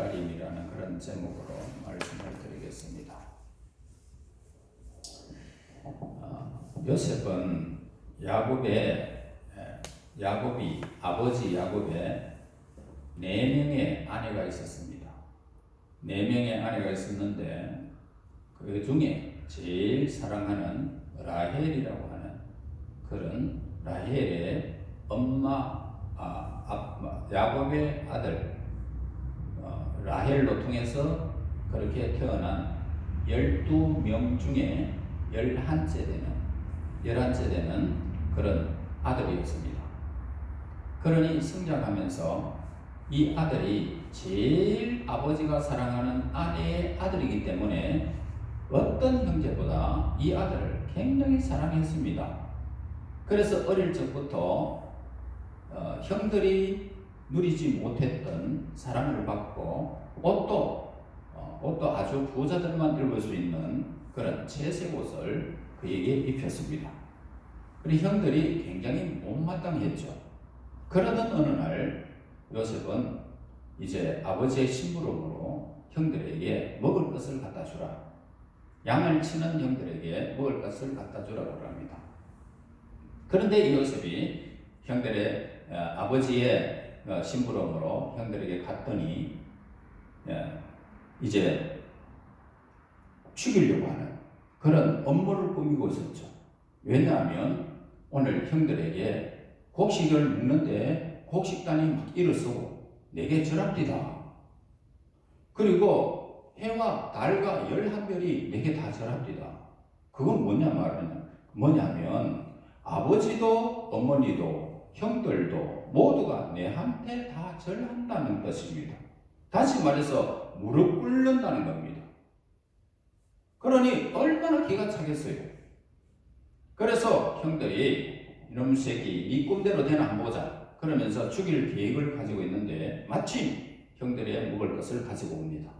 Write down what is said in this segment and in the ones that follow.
기다림이라는 그런 제목으로 말씀을 드리겠습니다. 어, 요셉은 야곱의 에, 야곱이 아버지 야곱의 네 명의 아내가 있었습니다. 네 명의 아내가 있었는데 그 중에 제일 사랑하는 라헬이라고 하는 그런 라헬의 엄마 아, 야곱의 아들 어, 라헬로 통해서 그렇게 태어난 12명 중에 11째 되는 11째 되는 그런 아들이었습니다. 그러니 성장하면서 이 아들이 제일 아버지가 사랑하는 아내의 아들이기 때문에 어떤 형제보다 이 아들을 굉장히 사랑했습니다. 그래서 어릴 적부터 어, 형들이 누리지 못했던 사랑을 받고 옷도 어, 옷도 아주 부자들만 입을 수 있는 그런 채색 옷을 그에게 입혔습니다. 그리고 형들이 굉장히 못마땅했죠. 그러던 어느 날 요셉은 이제 아버지의 심부름으로 형들에게 먹을 것을 갖다 주라. 양을 치는 형들에게 먹을 것을 갖다 주라고 합니다. 그런데 이 요셉이 형들의 어, 아버지의 어, 심부름으로 형들에게 갔더니 예, 이제 죽이려고 하는 그런 업무를 꾸미고 있었죠. 왜냐하면 오늘 형들에게 곡식을 먹는데 곡식단이 막 일어서고 내게 절합디다. 그리고 해와 달과 열한 별이 내게 다 절합디다. 그건 뭐냐 말하냐 뭐냐면 아버지도 어머니도 형들도 모두가 내한테 다 절한다는 뜻입니다. 다시 말해서 무릎 꿇는다는 겁니다. 그러니 얼마나 기가 차겠어요. 그래서 형들이 이놈 새끼 네 꿈대로 되나 한번 보자. 그러면서 죽일 계획을 가지고 있는데 마침 형들이 먹을 것을 가지고 옵니다.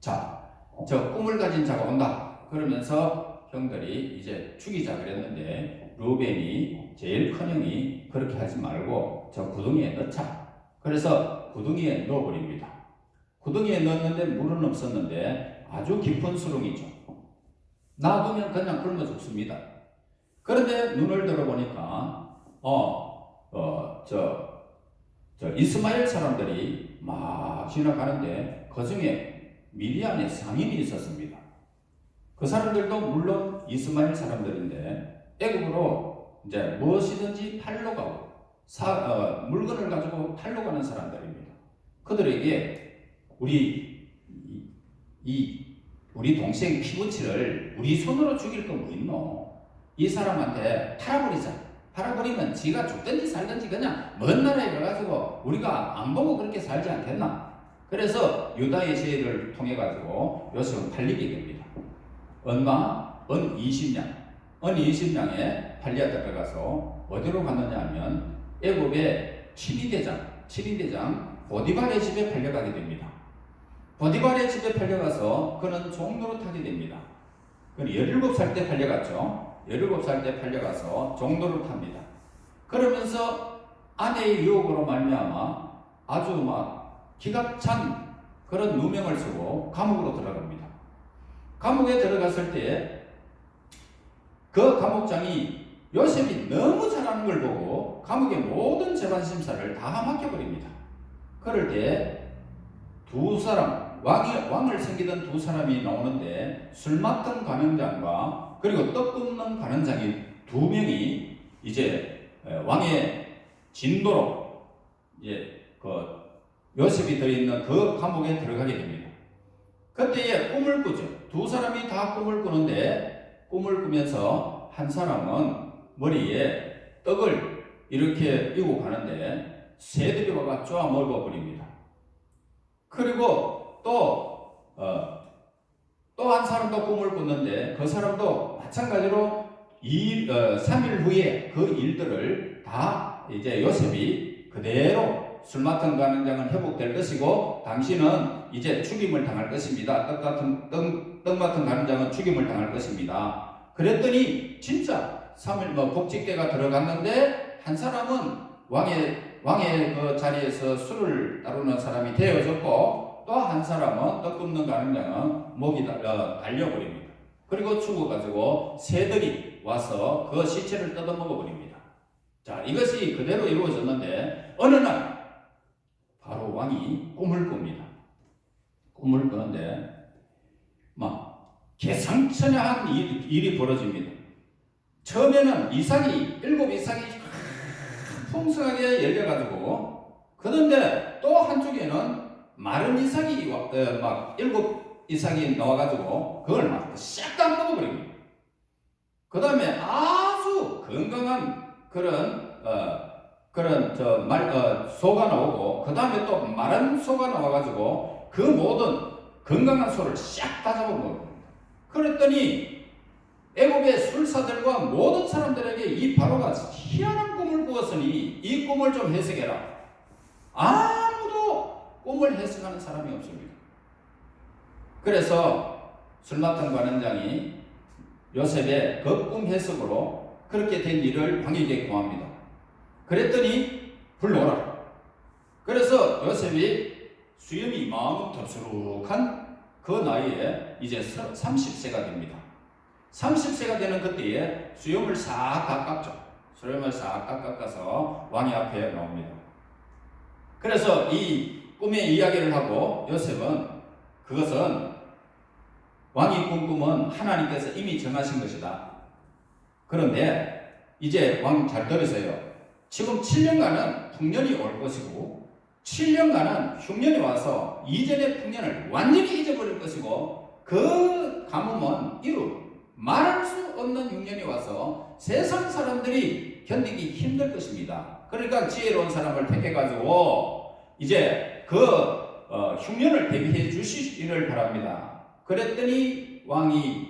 자, 저 꿈을 가진 자가 온다. 그러면서 형들이 이제 죽이자 그랬는데 루벤이 제일 큰 형이 그렇게 하지 말고 저 구덩이에 넣자. 그래서 구덩이에 넣어버립니다. 구덩이에 넣었는데 물은 없었는데 아주 깊은 수렁이죠. 놔두면 그냥 굶어 죽습니다. 그런데 눈을 들어보니까 어, 어, 저, 저 이스마엘 사람들이 막 지나가는데 그 중에 미디안에 상인이 있었습니다. 그 사람들도 물론 이스마엘 사람들인데 애국으로 이제 무엇이든지 팔러 가고 사, 어, 물건을 가지고 팔러 가는 사람들입니다. 그들에게 우리 이, 이 우리 동생 피부치를 우리 손으로 죽일 거 뭐 있노? 이 사람한테 팔아버리자. 팔아버리면 지가 죽든지 살든지 그냥 먼 나라에 가가지고 우리가 안 보고 그렇게 살지 않겠나? 그래서 유다의 세를 통해 가지고 요셉은 팔리게 됩니다. 얼마? 은20 냥. 은 20냥에 팔리아 들어가서 어디로 갔느냐 하면 애굽의 7위대장, 7위대장 보디발의 집에 팔려가게 됩니다. 보디발의 집에 팔려가서 그는 종로로 타게 됩니다. 그 17살 때 팔려갔죠. 17살 때 팔려가서 종로를 탑니다. 그러면서 아내의 유혹으로 말미암아 아주 막 기가 찬 그런 누명을 쓰고 감옥으로 들어갑니다. 감옥에 들어갔을 때 그 감옥장이 요셉이 너무 잘하는 걸 보고 감옥의 모든 재반 심사를 다 맡겨버립니다. 그럴 때 두 사람 왕이 왕을 섬기던 두 사람이 나오는데 술 맡던 관원장과 그리고 떡 굽는 관원장이 두 명이 이제 왕의 진도로 이제 그 요셉이 들어있는 그 감옥에 들어가게 됩니다. 그때에 꿈을 꾸죠. 두 사람이 다 꿈을 꾸는데 꿈을 꾸면서 한 사람은 머리에 떡을 이렇게 이고 가는데 새들이 와가 쪼아 먹어버립니다. 그리고 또, 어, 또 한 사람도 꿈을 꿨는데 그 사람도 마찬가지로 2, 어, 3일 후에 그 일들을 다 이제 요셉이 그대로 술 맡은 가는장은 회복될 것이고 당신은 이제 죽임을 당할 것입니다. 떡 같은 떡, 떡 맡은 가는장은 죽임을 당할 것입니다. 그랬더니 진짜 3일 뭐 복직대가 들어갔는데 한 사람은 왕의 왕의 그 자리에서 술을 따르는 사람이 되어졌고 또 한 사람은 떡 굽는 가는장은 목이 달- 어, 달려버립니다. 그리고 죽어가지고 새들이 와서 그 시체를 뜯어 먹어 버립니다. 자, 이것이 그대로 이루어졌는데 어느 날 왕이 꿈을 꿉니다. 꿈을 꾸는데 막 개상천외한 일, 일이 벌어집니다. 처음에는 이삭이 일곱 이삭이 풍성하게 열려가지고 그런데 또 한쪽에는 마른 이삭이 와- 어, 막 일곱 이삭이 나와가지고 그걸 막 싹다 먹어버립니다. 그 다음에 아주 건강한 그런 어, 그런 저 말 어, 소가 나오고 그 다음에 또 마른 소가 나와가지고 그 모든 건강한 소를 싹 다 잡아먹습니다. 그랬더니 애굽의 술사들과 모든 사람들에게 이 바로가 희한한 꿈을 꾸었으니 이 꿈을 좀 해석해라. 아무도 꿈을 해석하는 사람이 없습니다. 그래서 술 맡은 관원장이 요셉의 그 꿈 해석으로 그렇게 된 일을 왕에게 구합니다. 그랬더니 불러오라. 그래서 요셉이 수염이 마음 덥수룩한 그 나이에 이제 30세가 됩니다. 30세가 되는 그때에 수염을 싹 깎았죠. 수염을 싹 깎아서 왕의 앞에 나옵니다. 그래서 이 꿈의 이야기를 하고 요셉은 그것은 왕이 꾼 꿈은 하나님께서 이미 정하신 것이다. 그런데 이제 왕 잘 들으세요. 지금 7년간은 풍년이 올 것이고 7년간은 흉년이 와서 이전의 풍년을 완전히 잊어버릴 것이고 그 가뭄은 이루 말할 수 없는 흉년이 와서 세상 사람들이 견디기 힘들 것입니다. 그러니까 지혜로운 사람을 택해가지고 이제 그 어, 흉년을 대비해 주시기를 바랍니다. 그랬더니 왕이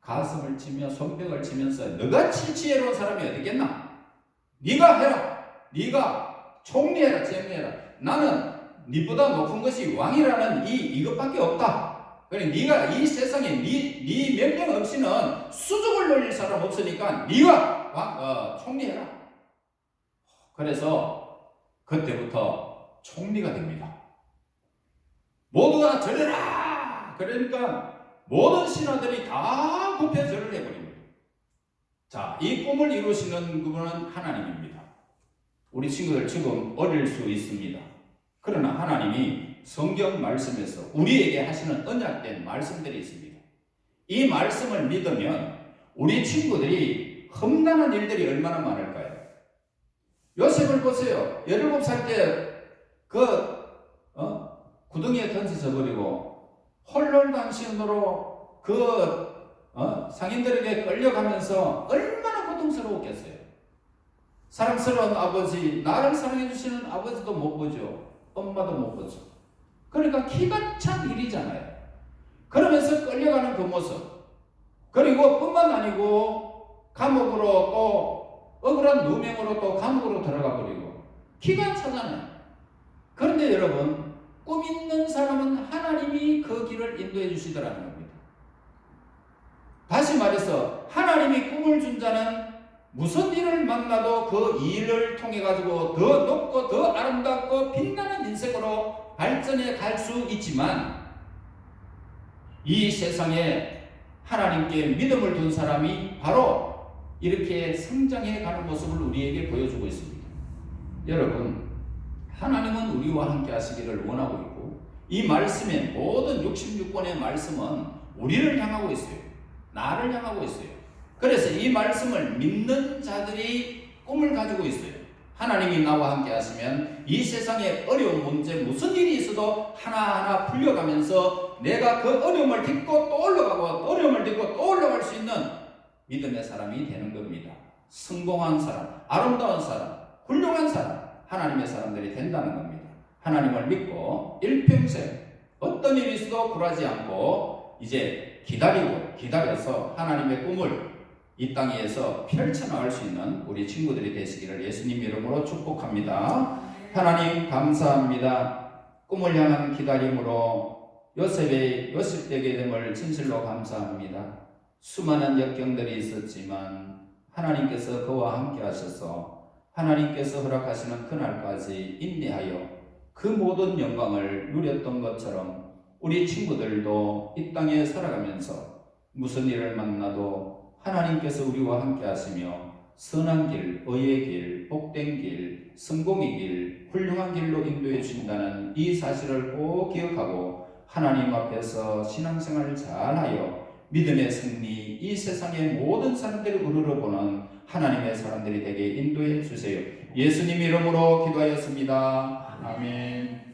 가슴을 치며 손뼉을 치면서 너같이 지혜로운 사람이 어디겠나? 네가 해라. 네가 총리해라, 제무해라. 나는 네보다 높은 것이 왕이라는 이 이것밖에 없다. 그래 네가 이 세상에 네, 네 명령 없이는 수족을 놀릴 사람 없으니까 네가 왕, 어, 총리해라. 그래서 그때부터 총리가 됩니다. 모두가 절해라. 그러니까 모든 신하들이 다 급해 절을 해버립니다. 자, 이 꿈을 이루시는 그분은 하나님입니다. 우리 친구들 지금 어릴 수 있습니다. 그러나 하나님이 성경 말씀에서 우리에게 하시는 언약된 말씀들이 있습니다. 이 말씀을 믿으면 우리 친구들이 험난한 일들이 얼마나 많을까요? 요셉을 보세요. 17살 때 그 어? 구덩이에 던져져 버리고 홀롤당신으로 그 어? 상인들에게 끌려가면서 얼마나 고통스러웠겠어요. 사랑스러운 아버지, 나를 사랑해 주시는 아버지도 못 보죠. 엄마도 못 보죠. 그러니까 기가 찬 일이잖아요. 그러면서 끌려가는 그 모습. 그리고 뿐만 아니고 감옥으로 또 억울한 누명으로 또 감옥으로 들어가 버리고 기가 차잖아요. 그런데 여러분 꿈 있는 사람은 하나님이 그 길을 인도해 주시더라는 겁니다. 말해서 하나님이 꿈을 준 자는 무슨 일을 만나도 그 일을 통해 가지고 더 높고 더 아름답고 빛나는 인생으로 발전해 갈 수 있지만 이 세상에 하나님께 믿음을 둔 사람이 바로 이렇게 성장해 가는 모습을 우리에게 보여주고 있습니다. 여러분, 하나님은 우리와 함께 하시기를 원하고 있고 이 말씀의 모든 66권의 말씀은 우리를 향하고 있어요. 나를 향하고 있어요. 그래서 이 말씀을 믿는 자들이 꿈을 가지고 있어요. 하나님이 나와 함께 하시면 이 세상에 어려운 문제 무슨 일이 있어도 하나하나 풀려가면서 내가 그 어려움을 딛고 또 올라가고 또 어려움을 딛고 또 올라갈 수 있는 믿음의 사람이 되는 겁니다. 성공한 사람, 아름다운 사람, 훌륭한 사람, 하나님의 사람들이 된다는 겁니다. 하나님을 믿고 일평생 어떤 일이 있어도 굴하지 않고 이제 기다리고 기다려서 하나님의 꿈을 이 땅에서 펼쳐나갈 수 있는 우리 친구들이 되시기를 예수님 이름으로 축복합니다. 하나님 감사합니다. 꿈을 향한 기다림으로 요셉의 요셉되게 됨을 진실로 감사합니다. 수많은 역경들이 있었지만 하나님께서 그와 함께 하셔서 하나님께서 허락하시는 그날까지 인내하여 그 모든 영광을 누렸던 것처럼 우리 친구들도 이 땅에 살아가면서 무슨 일을 만나도 하나님께서 우리와 함께 하시며 선한 길, 의의 길, 복된 길, 성공의 길, 훌륭한 길로 인도해 주신다는 이 사실을 꼭 기억하고 하나님 앞에서 신앙생활을 잘하여 믿음의 승리, 이 세상의 모든 사람들을 우러러보는 하나님의 사람들이 되게 인도해 주세요. 예수님 이름으로 기도하였습니다. 아멘.